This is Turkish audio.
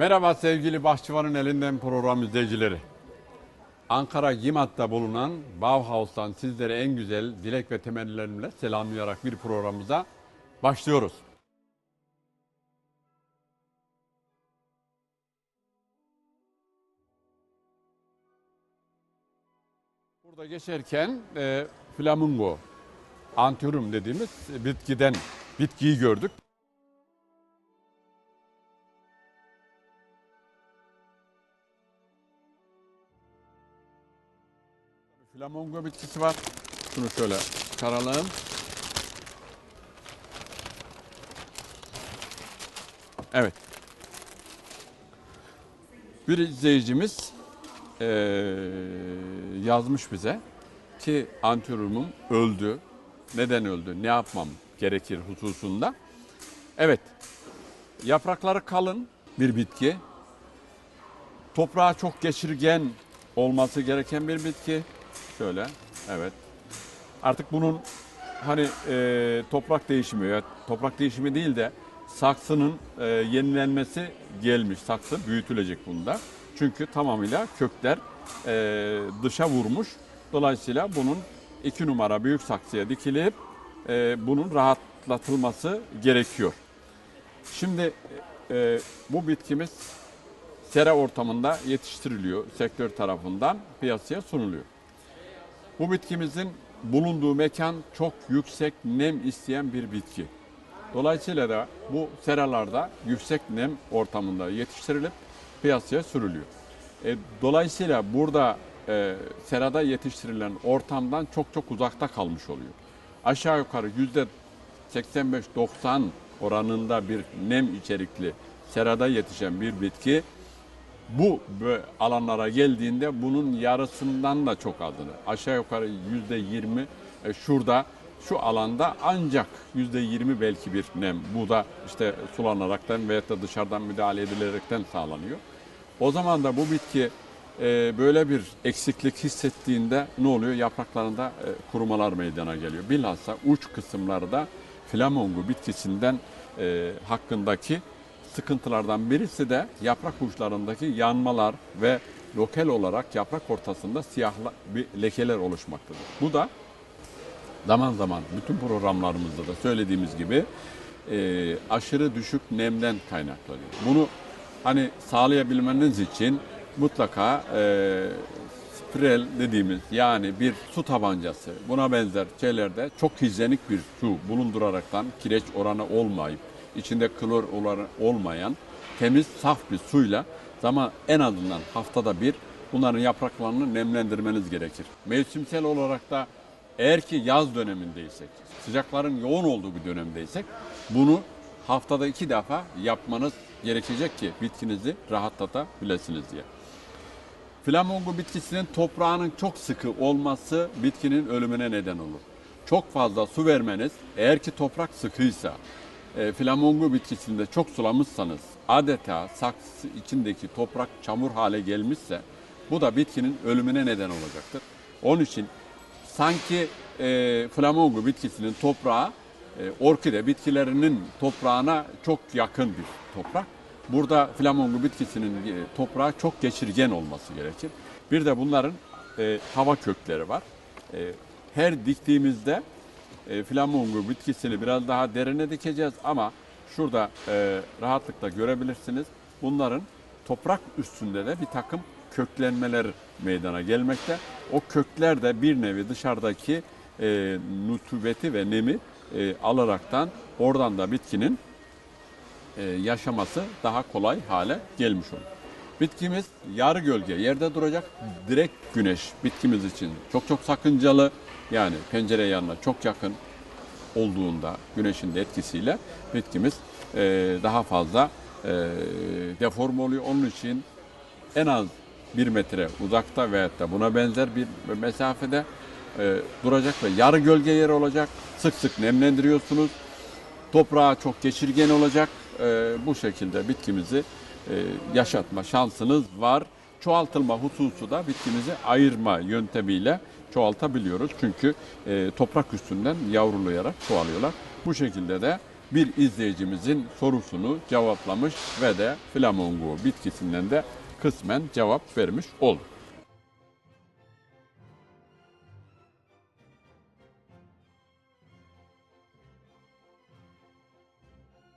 Merhaba sevgili Bahçıvan'ın elinden program izleyicileri. Ankara Gimat'ta bulunan Bauhaus'tan sizlere en güzel dilek ve temennilerimle selamlayarak bir programımıza başlıyoruz. Burada geçerken e, flamingo, antirum dediğimiz bitkiden bitkiyi gördük. Flamingo bitkisi var. Şunu şöyle çıkaralım. Evet. Bir izleyicimiz eee, yazmış bize ki antiyorumum öldü. Neden öldü? Ne yapmam gerekir hususunda. Evet. Yaprakları kalın bir bitki. Toprağa çok geçirgen olması gereken bir bitki. Şöyle, evet. Artık bunun hani e, toprak değişimi, ya toprak değişimi değil de saksının e, yenilenmesi gelmiş. Saksı büyütülecek bunda. Çünkü tamamıyla kökler e, dışa vurmuş. Dolayısıyla bunun iki numara büyük saksıya dikilip e, bunun rahatlatılması gerekiyor. Şimdi e, bu bitkimiz sera ortamında yetiştiriliyor sektör tarafından piyasaya sunuluyor. Bu bitkimizin bulunduğu mekan çok yüksek nem isteyen bir bitki. Dolayısıyla da bu seralarda yüksek nem ortamında yetiştirilip piyasaya sürülüyor. E, dolayısıyla burada e, serada yetiştirilen ortamdan çok çok uzakta kalmış oluyor. Aşağı yukarı yüzde 85-90 oranında bir nem içerikli serada yetişen bir bitki bu alanlara geldiğinde bunun yarısından da çok azını aşağı yukarı yüzde yirmi e, şurada şu alanda ancak yüzde yirmi belki bir nem bu da işte sulanaraktan veyahut da dışarıdan müdahale edilerekten sağlanıyor. O zaman da bu bitki e, böyle bir eksiklik hissettiğinde ne oluyor? Yapraklarında e, kurumalar meydana geliyor. Bilhassa uç kısımlarda flamongu bitkisinden hakkındaki sıkıntılardan birisi de yaprak uçlarındaki yanmalar ve lokal olarak yaprak ortasında siyah bir lekeler oluşmaktadır. Bu da zaman zaman bütün programlarımızda da söylediğimiz gibi e, aşırı düşük nemden kaynaklanıyor. Bunu hani sağlayabilmeniz için mutlaka e, sprel dediğimiz yani bir su tabancası buna benzer şeylerde çok hijyenik bir su bulunduraraktan kireç oranı olmayıp içinde klor olmayan temiz saf bir suyla zaman en azından haftada bir bunların yapraklarını nemlendirmeniz gerekir. Mevsimsel olarak da eğer ki yaz dönemindeysek, sıcakların yoğun olduğu bir dönemdeysek bunu haftada iki defa yapmanız gerekecek ki bitkinizi rahatlatabilirsiniz diye. Flamongo bitkisinin toprağının çok sıkı olması bitkinin ölümüne neden olur. Çok fazla su vermeniz eğer ki toprak sıkıysa, e, flamongo bitkisinde çok sulamışsanız adeta saksı içindeki toprak çamur hale gelmişse bu da bitkinin ölümüne neden olacaktır. Onun için sanki e, flamongo bitkisinin toprağı e, orkide bitkilerinin toprağına çok yakın bir toprak. Burada flamongo bitkisinin e, toprağı çok geçirgen olması gerekir. Bir de bunların e, hava kökleri var. E, her diktiğimizde e, flamongo bitkisini biraz daha derine dikeceğiz ama şurada e, rahatlıkla görebilirsiniz. Bunların toprak üstünde de bir takım köklenmeler meydana gelmekte. O kökler de bir nevi dışarıdaki e, nutubeti ve nemi e, alaraktan oradan da bitkinin e, yaşaması daha kolay hale gelmiş olur. Bitkimiz yarı gölge yerde duracak. Direkt güneş bitkimiz için çok çok sakıncalı. Yani pencere yanına çok yakın olduğunda güneşin de etkisiyle bitkimiz e, daha fazla e, deform oluyor. Onun için en az bir metre uzakta veyahut da buna benzer bir mesafede e, duracak ve yarı gölge yeri olacak. Sık sık nemlendiriyorsunuz. Toprağa çok geçirgen olacak. E, bu şekilde bitkimizi yaşatma şansınız var. Çoğaltılma hususu da bitkimizi ayırma yöntemiyle çoğaltabiliyoruz. Çünkü e, toprak üstünden yavrulayarak çoğalıyorlar. Bu şekilde de bir izleyicimizin sorusunu cevaplamış ve de flamongo bitkisinden de kısmen cevap vermiş olduk.